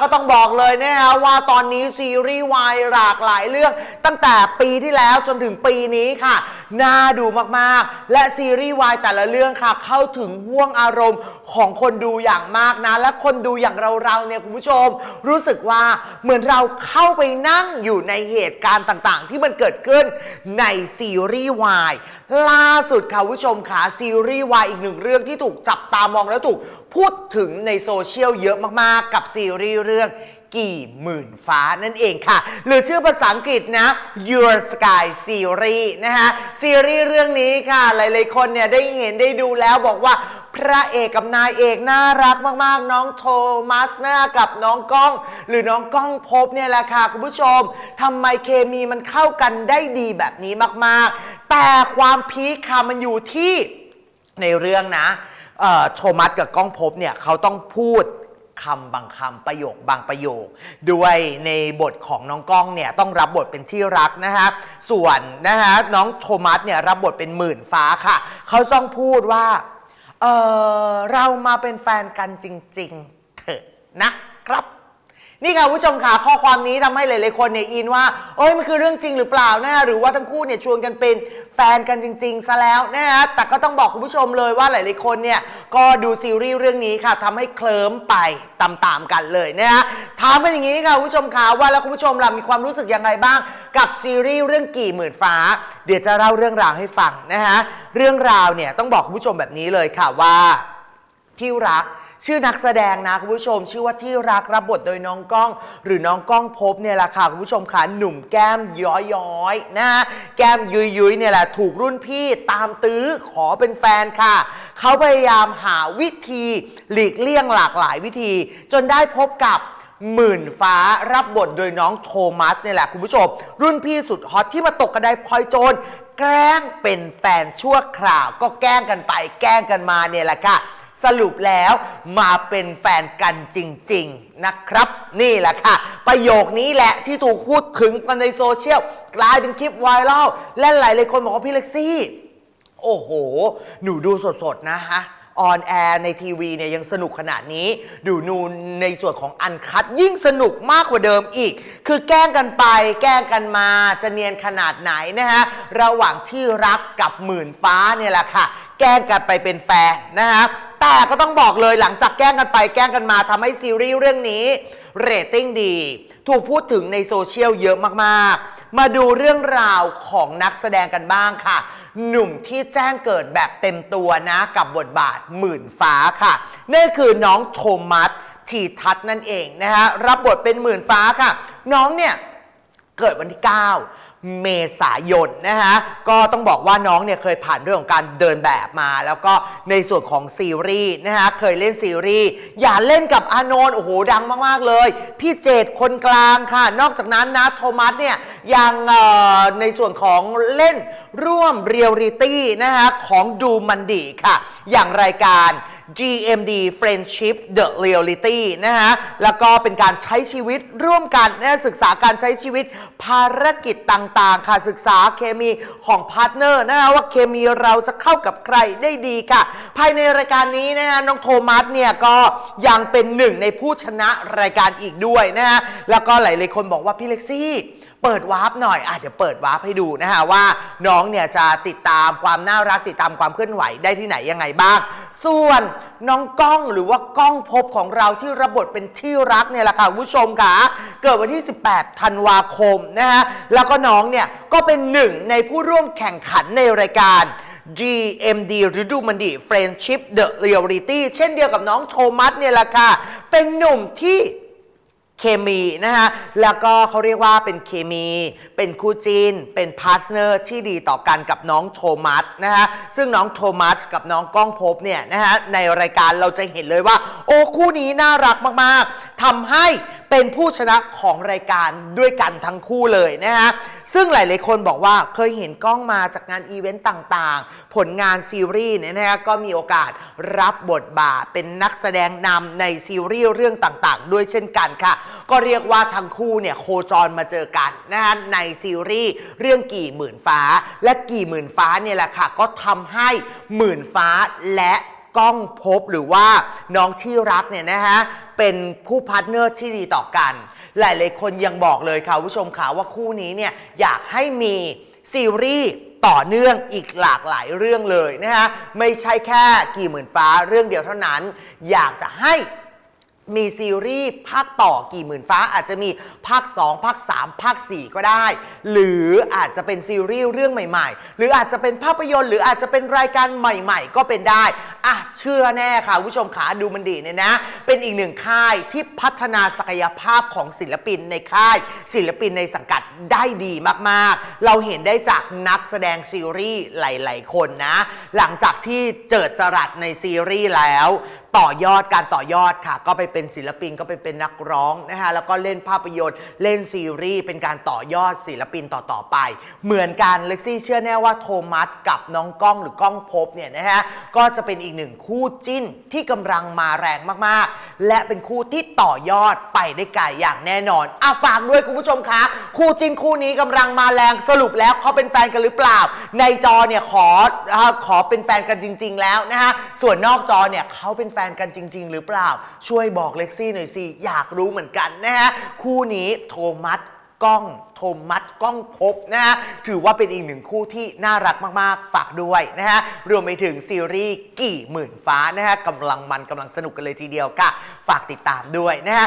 ก็ต้องบอกเลยนะฮะว่าตอนนี้ซีรีส์วายหลากหลายเรื่อง ตั้งแต่ปีที่แล้วจนถึงปีนี้ค่ะน่าดูมากๆ และซีรีส์วายแต่ละเรื่องค่ะ เข้าถึงห่วงอารมณ์ของคนดูอย่างมากนะ และคนดูอย่างเราๆเนี่ยคุณผู้ชม รู้สึกว่าเหมือนเราเข้าไปนั่งอยู่ในเหตุการณ์ต่างๆ ที่มันเกิดขึ้นในซีรีส์วายล่าสุดค่ะคุณผู้ชมค่ะซีรีส์วายอีกหนึ่งเรื่องที่ถูกจับตามองและถูกพูดถึงในโซเชียลเยอะมากๆ กับซีรีส์เรื่อง กี่หมื่นฟ้านั่นเองค่ะ หรือชื่อภาษาอังกฤษนะ Your Sky Series นะคะซีรีส์เรื่องนี้ค่ะ หลายๆคนเนี่ยได้เห็นได้ดูแล้วบอกว่าพระเอกกับนายเอกน่ารักมาก ๆ น้องโทมัสนะกับน้องก้อง หรือน้องก้องพบเนี่ยแหละค่ะ คุณผู้ชมทำไมเคมีมันเข้ากันได้ดีแบบนี้มาก ๆ แต่ความพีคค่ะมันอยู่ที่ในเรื่องนะโทมัสกับก้องพบเนี่ยเขาต้องพูด คำบางคำประโยคบางประโยค ด้วยในบทของน้องก้องเนี่ยต้องรับบทเป็นที่รักนะฮะส่วนนะฮะน้องโทมัสเนี่ยรับบทเป็นหมื่นฟ้าค่ะ เขาต้องพูดว่าเออเรามาเป็นแฟนกันจริง ๆ เถอะนะครับ นี่ค่ะคุณผู้ชมค่ะข้อความนี้ทำให้หลายๆคนเนี่ยอินว่าเอ้ยมันคือเรื่องจริงหรือเปล่านะฮะหรือว่าทั้งคู่เนี่ยชวนกันเป็นแฟนกันจริง ๆ ซะแล้วนะฮะแต่ก็ต้องบอกคุณผู้ชมเลยว่าหลายๆคนเนี่ยก็ดูซีรีส์เรื่องนี้ค่ะทำให้เคลิ้มไปตามๆกันเลยนะฮะถามกันอย่างนี้ค่ะคุณผู้ชมค่ะว่าแล้วคุณผู้ชมล่ะมีความรู้สึกยังไงบ้าง กับซีรีส์เรื่องกี่หมื่นฟ้า เดี๋ยวจะเล่าเรื่องราวให้ฟังนะฮะเรื่องราวเนี่ยต้องบอกคุณผู้ชมแบบนี้เลยค่ะว่า ที่รัก ชื่อนักแสดงนะคุณผู้ชม ชื่อว่าที่รักรับบทโดยน้องก้อง หรือน้องก้องพบเนี่ยแหละค่ะคุณผู้ชมค่ะหนุ่มแก้มย้อยๆนะแก้มยุยยุยเนี่ยแหละถูกรุ่นพี่ตามตื้อขอเป็นแฟนค่ะ เขาพยายามหาวิธีหลีกเลี่ยงหลากหลายวิธี จนได้พบกับหมื่นฟ้ารับบทโดยน้องโทมัสเนี่ยแหละคุณผู้ชม รุ่นพี่สุดฮอตที่มาตกกระไดพลอยโจรแกล้งเป็นแฟนชั่วคราว ก็แกล้งกันไปแกล้งกันมาเนี่ยแหละค่ะ สรุปแล้วมาเป็นแฟนกันจริง ๆ นะครับ นี่แหละค่ะ ประโยคนี้แหละที่ถูกพูดถึงกันในโซเชียลกลายเป็นคลิปไวรัลและหลายๆคนบอกว่าพี่เล็กซี่ โอ้โห หนูดูสด ๆ นะฮะออนแอร์ในทีวีเนี่ยยังสนุกขนาดนี้ ดูนูนในส่วนของอันคัดยิ่งสนุกมากกว่าเดิมอีก คือแกล้งกันไปแกล้งกันมาจะเนียนขนาดไหนนะฮะ ระหว่างที่รักกับหมื่นฟ้าเนี่ยแหละค่ะ แกล้งกันไปเป็นแฟนนะฮะ แต่ก็ต้องบอกเลยหลังจากแกล้งกันไปแกล้งกันมาทำให้ซีรีส์เรื่องนี้เรตติ้งดี ถูกพูดถึงในโซเชียลเยอะมากๆ มาดูเรื่องราวของนักแสดงกันบ้างค่ะ หนุ่มที่แจ้งเกิดแบบเต็มตัวนะกับบทบาทหมื่นฟ้าค่ะ นั่นคือน้องโทมัสทีทัศน์นั่นเองนะฮะรับบทเป็นหมื่นฟ้าค่ะ น้องเนี่ยเกิดวันที่ 9 เมษายนนะฮะก็ต้องบอกว่าน้องเนี่ยเคยผ่านเรื่องของการเดินแบบมา แล้วก็ในส่วนของซีรีส์นะฮะเคยเล่นซีรีส์อย่าเล่นกับอานนท์โอ้โหดังมาก ๆ เลย พี่เจดคนกลางค่ะ นอกจากนั้นนะโทมัสเนี่ยยังในส่วนของเล่นร่วมเรียลลิตี้นะฮะของดูมันดีค่ะ อย่างรายการ GMD Friendship The Reality นะฮะ แล้วก็เป็นการใช้ชีวิตร่วมกันนะศึกษาการใช้ชีวิตภารกิจต่างๆ ค่ะ ศึกษาเคมีของพาร์ทเนอร์นะฮะว่าเคมีเราจะเข้ากับใครได้ดีค่ะ ภายในรายการนี้นะฮะน้องโทมัสเนี่ยก็ยังเป็นหนึ่งในผู้ชนะรายการอีกด้วยนะฮะ แล้วก็หลายๆคนบอกว่าพี่เล็กซี่ เปิดวาร์ปหน่อยอะเดี๋ยวเปิดวาร์ปให้ดูนะฮะว่าน้องเนี่ยจะติดตามความน่ารักติดตามความเคลื่อนไหวได้ที่ไหนยังไงบ้าง ส่วนน้องก้องหรือว่าก้องภพบของเราที่รับบทเป็นที่รักเนี่ยแหละค่ะคุณผู้ชมค่ะเกิดวันที่ 18 ธันวาคมนะฮะแล้วก็น้องเนี่ยก็เป็นหนึ่งในผู้ร่วมแข่งขันในรายการ GMD ฤดูมันดี Friendship The Reality เช่นเดียวกับน้องโทมัสเนี่ยแหละค่ะเป็นหนุ่มที่ เคมีนะฮะแล้วก็เขาเรียกว่าเป็นเคมี เป็นคู่จีน เป็นพาร์ทเนอร์ที่ดีต่อกันกับน้องโทมัสนะฮะซึ่งน้องโทมัสกับน้องก้องภพเนี่ยนะฮะในรายการเราจะเห็นเลยว่า โอ้คู่นี้น่ารักมาก ๆทำให้เป็นผู้ชนะของรายการด้วยกันทั้งคู่เลยนะฮะ ซึ่งหลาย ๆ คนบอกว่าเคยเห็นกล้องมาจากงานอีเวนต์ต่าง ๆ ผลงานซีรีส์เนี่ยนะฮะก็มีโอกาสรับบทบาทเป็นนักแสดงนำในซีรีส์เรื่องต่าง ๆ ด้วยเช่นกันค่ะ ก็เรียกว่าทั้งคู่เนี่ยโคจรมาเจอกันนะฮะในซีรีส์เรื่องกี่หมื่นฟ้า และกี่หมื่นฟ้าเนี่ยแหละค่ะ ก็ทำให้หมื่นฟ้าและก้องพบหรือว่าน้องที่รักเนี่ยนะฮะเป็นคู่พาร์ทเนอร์ที่ดีต่อกัน หลายๆคนยังบอกเลยค่ะผู้ชมค่ะว่าคู่นี้เนี่ยอยากให้มีซีรีส์ต่อเนื่องอีกหลากหลายเรื่องเลยนะฮะไม่ใช่แค่กี่หมื่นฟ้าเรื่องเดียวเท่านั้น อยากจะให้ มีซีรีส์ภาคต่อกี่หมื่นฟ้าอาจจะมีภาค 2 ภาค 3 ภาค 4 ก็ได้ หรืออาจจะเป็นซีรีส์เรื่องใหม่ๆ หรืออาจจะเป็นภาพยนตร์ หรืออาจจะเป็นรายการใหม่ๆ ก็เป็นได้อะเชื่อแน่ค่ะผู้ชมขาดูมันดีเนี่ยนะ เป็นอีกหนึ่งค่ายที่พัฒนาศักยภาพของศิลปินในค่าย ศิลปินในสังกัดได้ดีมากๆ เราเห็นได้จากนักแสดงซีรีส์หลาย ๆ คนนะ หลังจากที่เจิดจรัสในซีรีส์แล้ว ต่อยอดการต่อยอดค่ะ ก็ไปเป็นศิลปินก็ไปเป็นนักร้องนะคะแล้วก็เล่นภาพยนตร์ เล่นซีรีส์เป็นการต่อยอดศิลปินต่อๆไป เหมือนกันเล็กซี่เชื่อแน่ว่าโทมัสกับน้องก้องหรือก้องภพเนี่ยนะฮะก็จะเป็นอีกหนึ่งคู่จิ้นที่กำลังมาแรงมากๆ และเป็นคู่ที่ต่อยอดไปได้ไกลอย่างแน่นอนอะฝากด้วยคุณผู้ชมคะ คู่จิ้นคู่นี้กำลังมาแรงสรุปแล้วเขาเป็นแฟนกันหรือเปล่า ในจอเนี่ยขออ่าขอเป็นแฟนกันจริง ๆ แล้วนะฮะส่วนนอกจอเนี่ยเขาเป็นแฟนกันจริง ๆ หรือเปล่า ช่วยบอกเล็กซี่หน่อยสิอยากรู้เหมือนกันนะฮะคู่นี้โทมัส ก้องโทมัสก้องภพบนะฮะถือว่าเป็นอีกหนึ่งคู่ที่น่ารักมากๆ ฝากด้วยนะฮะรวมไปถึงซีรีส์กี่หมื่นฟ้านะฮะกำลังมันกำลังสนุกกันเลยทีเดียวค่ะ ฝากติดตามด้วยนะฮะ